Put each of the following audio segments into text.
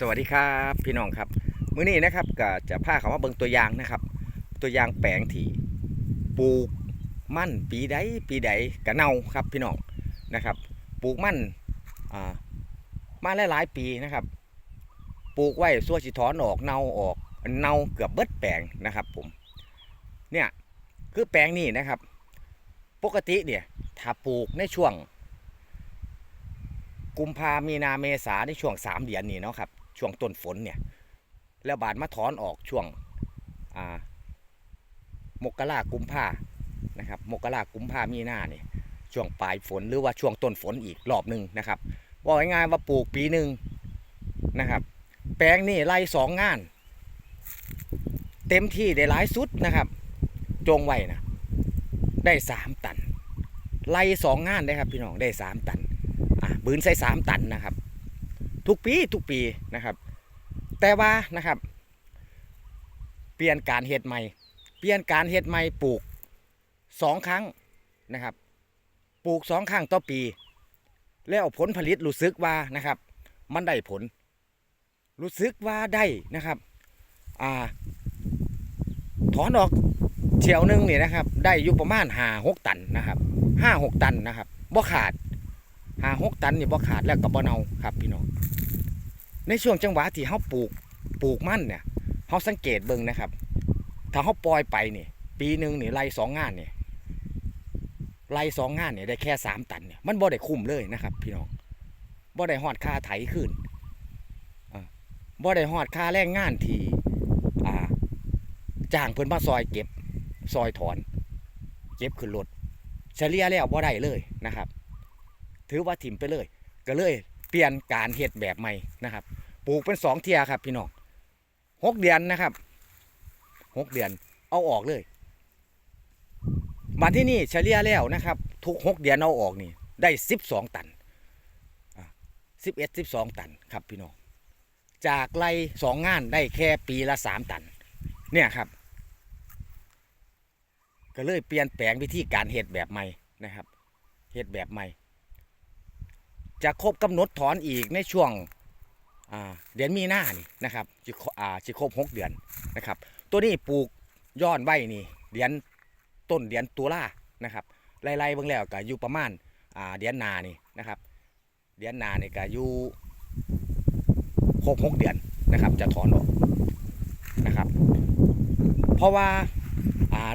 สวัสดีครับพี่น้องครับมื้อนี้นะครับก็จะพาเขามาเบิ่งตัวอย่างนะครับ ตัวอย่างแปลงที่ปลูกมั่นปีใดปีใดกะเน่าครับพี่น้องนะครับปลูกมั่นอ่ามาหลายๆปีนะครับ ปลูกไว้ส่วนสิถอนออกเน่าออกเน่าเกือบเบิดแปลงนะครับผมเนี่ยคือแปลงนี้นะครับ ปกติเนี่ยถ้าปลูกในช่วงกุมภามีนาเมษาในช่วงสามเดือนนี้เนาะครับ ช่วงต้นฝนเนี่ย แล้วบาดมาถอนออกช่วงอ่ามกรากุมภานะครับ มกรากุมภามีหน้าเนี่ยช่วงปลายฝนหรือว่าช่วงต้นฝนอีกรอบหนึ่งนะครับว่าง่ายๆว่าปลูกปีหนึ่งนะครับ แปลงนี่ไล่สองงาน เต็มที่ได้หลายสุดนะครับจงไว้นะได้สามตันไล่สองงานได้ครับพี่น้องได้สามตันอะบืนใส่สามตันนะครับ ทุกปีทุกปีนะครับ แต่ว่านะครับ เปลี่ยนการเห็ดใหม่ เปลี่ยนการเห็ดใหม่ปลูกสองครั้งนะครับ ปลูกสองครั้งต่อปี แล้วผลผลิตรู้สึกว่านะครับ มันได้ผล รู้สึกว่าได้นะครับอ่าถอนออกเฉียวหนึ่งนี่นะครับ ได้อยู่ประมาณห้าหกตันนะครับห้าหกตันนะครับบ่ขาดห้าหกตันนี่บ่ขาดแล้วกับบ่เนาครับพี่น้อง ในช่วงจังหวะที่เขาปลูกปลูกมั่นเนี่ยเขาสังเกตเบิ่งนะครับ ถ้าเขาปล่อยไปนี่ปีหนึ่งนี่ไล่สองงานเนี่ยไล่สองงานเนี่ยได้แค่สามตันเนี่ยมันบ่ได้คุ้มเลยนะครับ พี่น้องบ่ได้หอดค่าไถขึ้นอ่าบ่ได้หอดค่าแรงงานที่อ่าจ้างเพิ่นมาซอยเก็บซอยถอน เก็บขึ้นรถเฉลี่ยแล้วบ่ได้เลยนะครับ ถือว่าถิ่มไปเลย ก็เลย ลี่ยนการเห็ดแบบใหม่นะครับ ปลูกเป็นสองเทียครับพี่น้องหกเดือนนะครับหกเดือนเอาออกเลยมาที่นี่เฉลี่ยแล้วนะครับ ทุกหกเดือนเอาออกนี่ ได้สิบสองตันสิบเอ็ดสิบสองตันครับพี่น้องจากไรสองงานได้แค่ปีละสามตัน เนี่ยครับ ก็เลยเปลี่ยนแปลงวิธีการเห็ดแบบใหม่นะครับเห็ดแบบใหม่ จะครบกำหนดถอนอีกในช่วงเดือนมีนานี่นะครับจะครบอ่าจะครบหกเดือนนะครับ ตัวนี้ปลูกย้อนไว้นี่เดือนต้นเดือนตุลานะครับไล่ๆเบิ่งแล้วก็อยู่ประมาณเดือนนานี่นะครับเดือนนานี่ก็อยู่ครบหกเดือนนะครับ จะถอนออกนะครับ เพราะว่า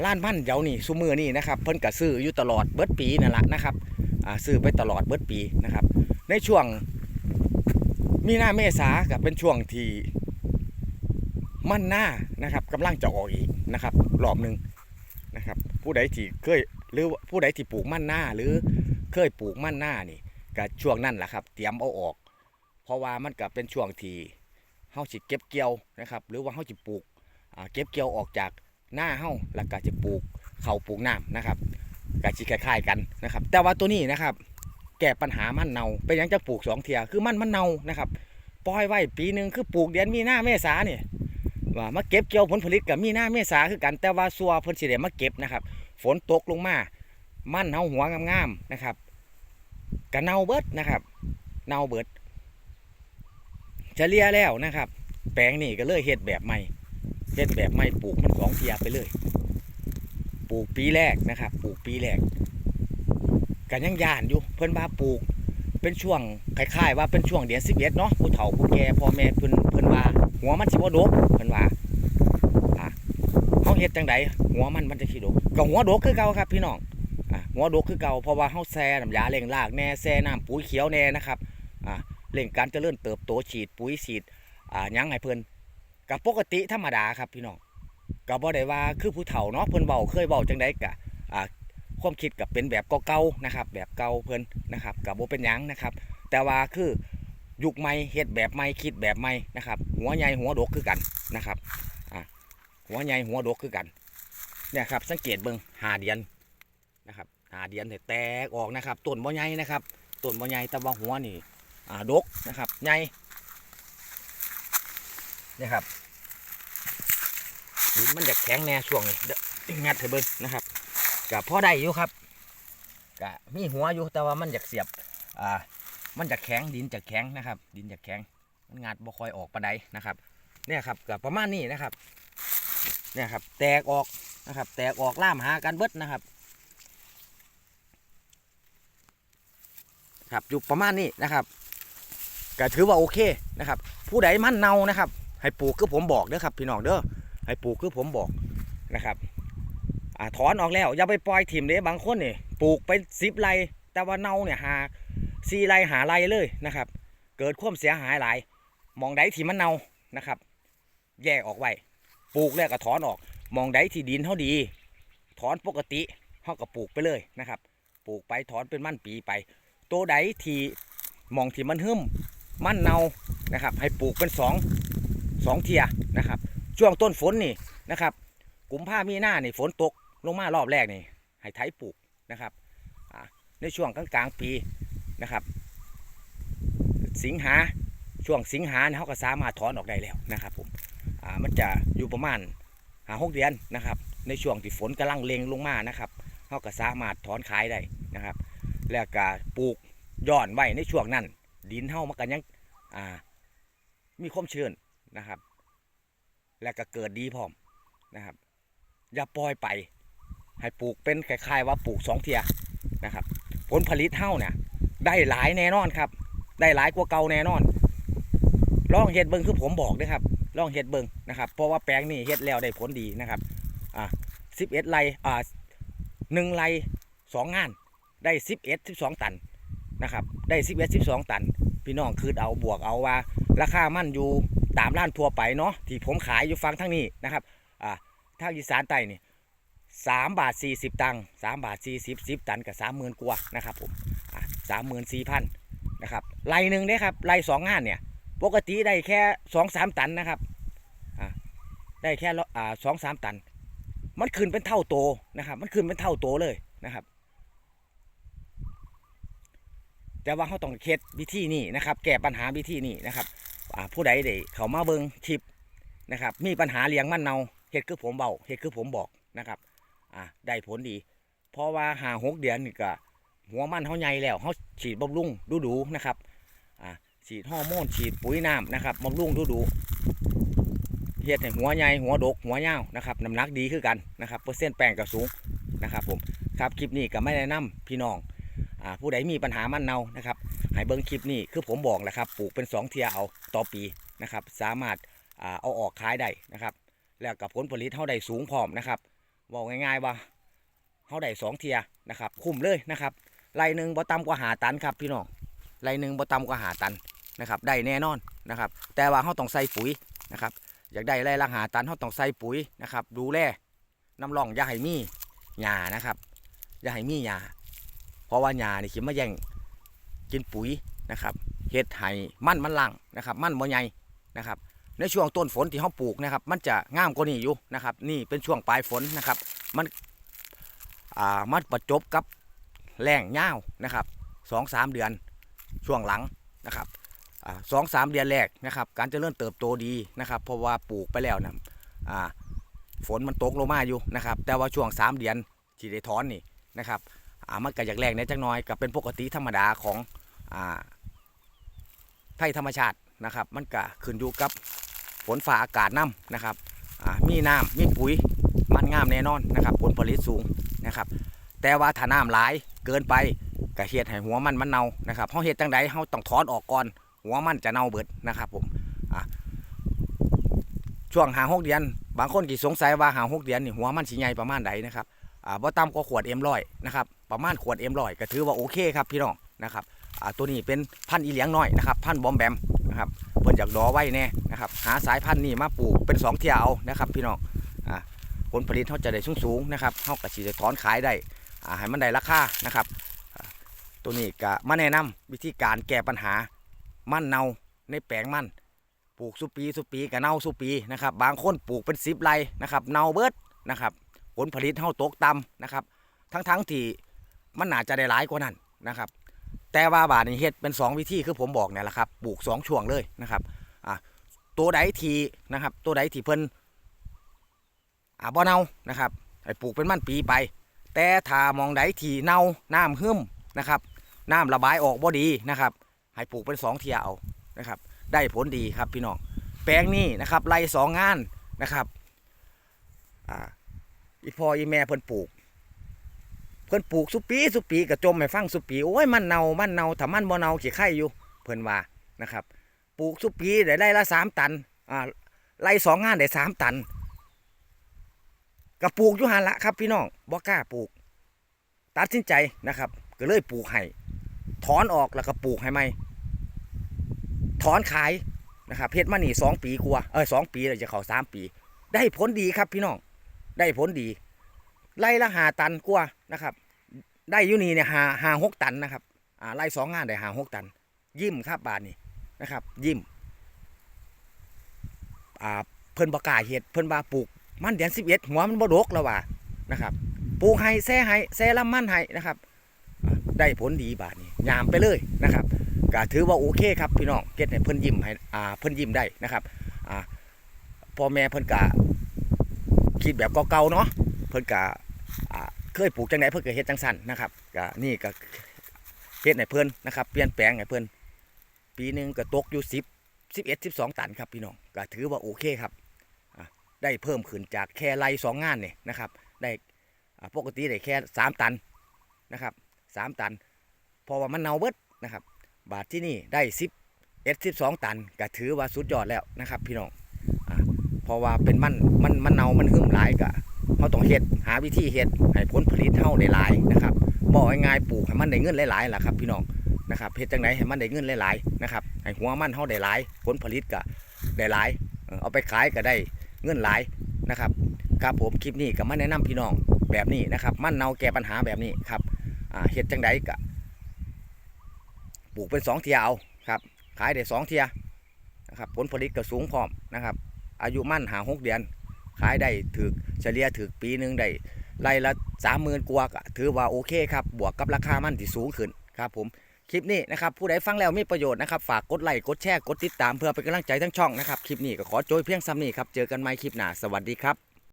ล้านพันเดี๋ยวนี่ซุมือนี่นะครับเพิ่นก็ซื้ออยู่ตลอดเบิดปีนั่นแหละนะครับซื้อไปตลอดเบิดปีนะครับ ในช่วงมีนาเมษากับเป็นช่วงที่มันหน้านะครับกำลังจะออกอีกนะครับรอบหนึ่งนะครับ ผู้ใดที่เคยหรือผู้ใดที่ปลูกมันหน้าหรือเคยปลูกมันหน้านี่ก็ช่วงนั้นแหละครับ เตรียมเอาออก เพราะว่ามันก็เป็นช่วงที่เฮาสิเก็บเกี่ยวนะครับ หรือว่าเฮาสิปลูกเก็บเกี่ยวออกจากหน้าเฮาแล้วก็จะปลูกเขาปลูกน้ำนะครับก็สิคล้ายๆกันนะครับ แต่ว่าตัวนี้นะครับ แก้ปัญหามันเนาเป็นยังจะปลูกสองเทียคือมันมันเน่านะครับปล่อยไว้ปีหนึ่งคือปลูกเดือนมีหน้าเมษาเนี่ยว่ามาเก็บเกี่ยวผลผลิตกับมีหน้าเมษาคือกันแต่ว่าซัวเพิ่นสิได้มาเก็บนะครับ ฝนตกลงมามันเฮาหัวงามๆนะครับกะเน่าเบิดนะครับเน่าเบิดเฉลี่ยแล้วนะครับ แปลงนี่ก็เลยเฮ็ดแบบใหม่เฮ็ดแบบใหม่ปลูกมันสองเทียไปเลย ปลูกปีแรกนะครับ ปลูกปีแรก กันยังย่านอยู่เพิ่นว่าปลูก เป็นช่วงคล้ายๆว่าเป็นช่วงเดือนสิบเอ็ดเนาะผู้เฒ่าผู้แก่พ่อแม่เพิ่นเพิ่นว่า หัวมันสิบ่ดกเพิ่นว่าอะเฮาเฮ็ดจังไดหัวมันมันจะสิดกก็หัวดกคือเก่าครับพี่น้องอะหัวดกคือเก่าเพราะว่าเฮาแซ่น้ำยาเร่งรากแน่แซ่น้ำปุ๋ยเขียวแน่นะครับอะเร่งการเจริญเติบโตฉีดปุ๋ยฉีดอ่ายังให้เพิ่นก็ปกติธรรมดาครับพี่น้องก็บ่ได้ว่าคือผู้เฒ่าเนาะเพิ่นเว้าเคยเว้าจังไดก็อ่า ความคิดกับเป็นแบบเก่าๆนะครับ แบบเก่าเพิ่นนะครับกับโบเป็นยังนะครับ แต่ว่าคือยุคใหม่เฮ็ดแบบใหม่คิดแบบใหม่นะครับ หัวใหญ่หัวดกคือกันนะครับอะหัวใหญ่หัวดกคือกันเนี่ยครับสังเกตเบิ่งหาเดียนนะครับหาเดียนเนี่ยแตกออกนะครับต้นบ่ใหญ่นะครับต้นบ่ใหญ่แต่ว่าหัวนี่อ่าดกนะครับใหญ่เนี่ยครับดินมันจะแข็งแน่ช่วงนี้เดี๋ยวงัดให้เบิ่งนะครับ กับพ่อได้อยู่ครับกะมีหัวอยู่แต่ว่ามันอยากเสียบอ่ามันจะแข็งดินจะแข็งนะครับ ดินจะแข็งมันงัดบ่คอยออกปานใดนะครับเนี่ยครับก็ประมาณนี้นะครับเนี่ยครับ แตกออกนะครับ แตกออกล่ามหากันเบิดนะครับ ครับอยู่ประมาณนี้นะครับก็ถือว่าโอเคนะครับ ผู้ใดมั่นเนานะครับ ให้ปลูกคือผมบอกเด้อครับพี่น้องเด้อให้ปลูกคือผมบอกนะครับ อ่าถอนออกแล้ว อย่าไปปล่อยถิ่มเด้บางคนนี่ปลูกไปสิบไรแต่ว่าเนาเนี่ยหาสี่ไรหาไรเลยนะครับ เกิดความเสียหายหลาย มองใดที่มันเนานะครับ แยกออกไว้ปลูกแล้วก็ถอนออก มองใดที่ดินเขาดี ถอนปกติเขาก็ปลูกไปเลยนะครับ ปลูกไปถอนเป็นมั่นปีไปตัวใดที่มองที่มันหึมมันเนานะครับ ให้ปลูกเป็นสองสองเทียนะครับ ช่วงต้นฝนนี่นะครับกุมภามีหน้านี่ฝนตก ลงมารอบแรกนี่ให้ไถปลูกนะครับในช่วงกลางกลางๆปีนะครับ สิงหาช่วงสิงหาเนี่ยเขาก็สามารถถอนออกได้แล้วนะครับผมมันจะอยู่ประมาณหาหกเดือนนะครับ ในช่วงที่ฝนกำลังเลงลงมานะครับเขาก็สามารถถอนขายได้นะครับ แล้วก็ปลูกย้อนไว้ในช่วงนั้น ดินเฮามันก็ยังมีความชื้นนะครับ แล้วก็เกิดดีพร้อมนะครับ อย่าปล่อยไป ให้ปลูกเป็นคล้ายๆว่าปลูกสองเทียนะครับ ผลผลิตเฮาเนี่ยได้หลายแน่นอนครับ ได้หลายกว่าเก่าแน่นอนลองเห็ดเบิงคือผมบอกนะครับลองเห็ดเบิงนะครับ เพราะว่าแปลงนี้เห็ดแล้วได้ผลดีนะครับอ่าสิบเอ็ดไร่อ่าหนึ่งไร่สองงานได้สิบเอ็ดสิบสองตันนะครับ ได้สิบเอ็ดสิบสองตัน พี่น้องคืดเอาบวกเอาว่า ราคามั่นอยู่ตามร้านทั่วไปเนาะที่ผมขายอยู่ฟังทั้งนี้นะครับอ่าทางอีสานใต้นี่ สามบาทสี่สิบตังค์สามบาทสี่สิบสิบตันกับสามหมื่นกว่านะครับผมสามหมื่นสี่พันนะครับไร่หนึ่งเนี่ยครับไร่สองงานเนี่ย ปกติได้แค่สองสามตันนะครับได้แค่สองสามตัน มันขึ้นเป็นเท่าโตนะครับ มันขึ้นเป็นเท่าโตเลยนะครับ แต่ว่าเขาต้องเฮ็ดวิธีนี้นะครับ แก้ปัญหาวิธีนี้นะครับผู้ใดได้เขามาเบิ่งคลิปนะครับ มีปัญหาเลี้ยงมันเนาเฮ็ดคือผมเบาเฮ็ดคือผมบอกนะครับ อ่าได้ผลดี เพราะว่าหาหกเดือนนี่ก็หัวมันเขาใหญ่แล้วเขาฉีดบำรุงดูดูนะครับอ่าฉีดฮอร์โมนฉีดปุ๋ยน้ำนะครับบำรุงดูดูเฮ็ดให้หัวใหญ่หัวดกหัวยาวนะครับน้ำหนักดีคือกันนะครับเปอร์เซ็นต์แป้งก็สูงนะครับผมครับคลิปนี้ก็ไม่แนะนำพี่น้องอ่าผู้ใดมีปัญหามันเนานะครับให้เบิ้งคลิปนี้คือผมบอกแหละครับปลูกเป็น 2 เทียเอาต่อปีนะครับสามารถอ่าเอาออกขายได้นะครับ แล้วกับผลผลิตเท่าใดสูงพร้อมนะครับ บอกง่ายๆว่าเท่าใดสองเทียนะครับ คุ้มเลยนะครับไรหนึ่งบ่ต่ำกว่าหาตันครับพี่น้องไรหนึ่งบ่ต่ำกว่าหาตันนะครับได้แน่นอนนะครับ แต่ว่าเขาต้องใส่ปุ๋ยนะครับอยากได้ไรละหาตันเขาต้องใส่ปุ๋ยนะครับ ดูแลน้ำร่องอย่าให้มีหญ้านะครับอย่าให้มีหญ้าเพราะว่าหญ้านี่ขิมาแย่งกินปุ๋ยนะครับเฮ็ดให้มันมันลังนะครับ มันบ่ใหญ่นะครับ ในช่วงต้นฝนที่เขาปลูกนะครับ มันจะงามกว่านี้อยู่นะครับ นี่เป็นช่วงปลายฝนนะครับ มันอ่ามันประจบกับแรงยาวนะครับสองสามเดือนช่วงหลังนะครับอ่าสองสามเดือนแรกนะครับ การจเจริญเติบโตดีนะครับ เพราะว่าปลูกไปแล้วนะอ่าฝนมันตกลงมาอยู่นะครับ แต่ว่าช่วงสามเดือนที่ได้ถอนนี่นะครับอ่ามันก็อยากแรงในจักหน้อยก็เป็นปกติธรรมดาของอ่าภัยธรรมชาตินะครับ มันก็ขึ้นอยู่กับ ฝนฟ้าอากาศน้ำนะครับมีน้ำมีปุ๋ยมันงามแน่นอนนะครับ ผลผลิตสูงนะครับ แต่ว่าถ้าน้ำหลายเกินไปก็เฮ็ดให้หัวมันมันเน่านะครับเฮาเฮ็ดจังใดเฮาต้องถอนออกก่อน หัวมันจะเน่าเบิดนะครับผมช่วงหาหกเดือน บางคนกี่สงสัยว่าหาหกเดือนนี่หัวมันสิใหญ่ประมาณใดนะครับอ่าบ่ต่ำกว่าขวดเอ็มร้อยนะครับประมาณขวดเอ็มร้อยก็ถือว่าโอเคครับพี่น้องนะครับอ่าตัวนี้เป็นพันธุ์อีเหลียงน้อยนะครับ พันธุ์บอมแบมนะครับ เพิ่นอยากดอไว้แน่นะครับหาสายพันธุ์นี้มาปลูกเป็นสองเที่ยวเอานะครับ พี่น้องอ่าผลผลิตเขาจะได้สูงๆนะครับเขาก็สิจะถอนขายได้อ่าให้มันได้ราคานะครับ ตัวนี้ก็มาแนะนำวิธีการแก้ปัญหามั่นเน่าในแปลงมั่นปลูกสุปีสุปีกับเน่าสุปีนะครับบางคนปลูกเป็นสิบไร่นะครับเน่าเบิดนะครับผลผลิตเท่าตกต่ำนะครับ ทั้งๆทที่มันน่าจะได้หลายกว่านั้นนะครับ แต่ว่าบาทนี้เฮ็ดเป็น 2 วิธีคือผมบอกเนี่ยแหละครับปลูก 2 ช่วงเลยนะครับอะตัวใดทีนะครับตัวใดที่เพิ่นอ่าบ่เน่านะครับให้ปลูกเป็นมันปีไป แต่ถ้ามองใดที่เน่าน้ำหึมนะครับน้ำระบายออกบ่ดีนะครับให้ปลูกเป็น 2 เทียเอานะครับ ได้ผลดีครับพี่น้องแปลงนี้นะครับไร่สองงานนะครับอ่าอีพ่ออีแม่เพิ่นปลูก พิ่นปลูกสุปีสุปีกระจมให้ฟังสุปีโอ้ยมันเนามันเนาถ้ามันบ่เนาขี้ไข่อยู่ เพิ่นว่านะครับ ปลูกสุปีได้ไร่ละสามตันอ่าไร่สองงานได้สามตันก็ปลูกอยู่หันละครับ พี่น้องบ่กล้าปลูก ตัดสินใจนะครับ ก็เลยปลูกให้ถอนออกแล้วก็ปลูกให้ใหม่ถอนขายนะครับเพชรมานี่สองปีกว่าเออสองปีเลยจะเข้าสามปี ได้ผลดีครับพี่น้องได้ผลดีไล่ละหาตันกว่านะครับ ได้อยู่นี่เนี่ยหาหาหกตันนะครับอ่าไล่สองงานได้หาหกตัน ยิ้มครับบาทนี่นะครับ ยิ้มอ่าเพิ่นบอกกล้าเห็ดเพิ่นว่าปลูกมันเดือนสิบเอ็ดหัวมันบดกแล้วว่านะครับปลูกให้แซ่ให้แซ่ละมันให้นะครับ ได้ผลดีบาทนี่ยามไปเลยนะครับก็ถือว่าโอเคครับพี่น้องเก็ดให้เพิ่นยิ้มให้อ่าเพิ่นยิ้มได้นะครับอ่าพ่อแม่เพิ่นกะคิดแบบเก่าๆเนาะเพิ่นกะ เคยปลูกจังไหนเพิ่นก็เฮ็ดจังซั่นนะครับก็นี่ก็เฮ็ดให้เพิ่นนะครับเปลี่ยนแปลงให้เพิ่นปีหนึ่งก็ตกอยู่10 11 12ตันครับพี่น้องก็ถือว่าโอเคครับได้เพิ่มขึ้นจากแค่ไรสองงานเนี่ยนะครับ ได้ปกติได้แค่3ตันนะครับ3ตันเพราะว่ามันเน่าเบิดนะครับ บาทที่นี่ได้10 11 12ตันก็ถือว่าสุดยอดแล้วนะครับ พี่น้องอ่าเพราะว่าเป็นมันมันมันเน่ามันหึมหลายก็ เราต้องเฮ็ดหาวิธีเฮ็ดให้ผลผลิตเท่าได้หลายนะครับบอกง่ายๆปลูกให้มันได้เงินหลายๆล่ะครับพี่น้องนะครับเฮ็ดจังไดให้มันได้เงินหลายๆนะครับให้หัวมันเท่าได้หลาย ผลผลิตก็ได้หลาย เออเอาไปขายก็ได้เงินหลายนะครับครับผมคลิปนี้ก็มาแนะนำพี่น้องแบบนี้นะครับ มันเนาแก้ปัญหาแบบนี้ครับเฮ็ดจังไดก็ปลูกเป็นสองเทียเอาครับขายได้สองเทียนะครับผลผลิตก็สูงพร้อมนะครับอายุมั่นหาหกเดือน ขายได้ถึกเฉลี่ยถึกปีหนึ่งได้ไร่ละสามหมื่นกว่าถือว่าโอเคครับบวกกับราคามันที่สูงขึ้นครับผมคลิปนี้นะครับผู้ใดฟังแล้วมีประโยชน์นะครับฝากกดไลค์กดแชร์กดติดตามเพื่อเป็นกำลังใจทั้งช่องนะครับคลิปนี้ก็ขอโจยเพียงซ้ำนี้ครับเจอกันใหม่คลิปหน้าสวัสดีครับ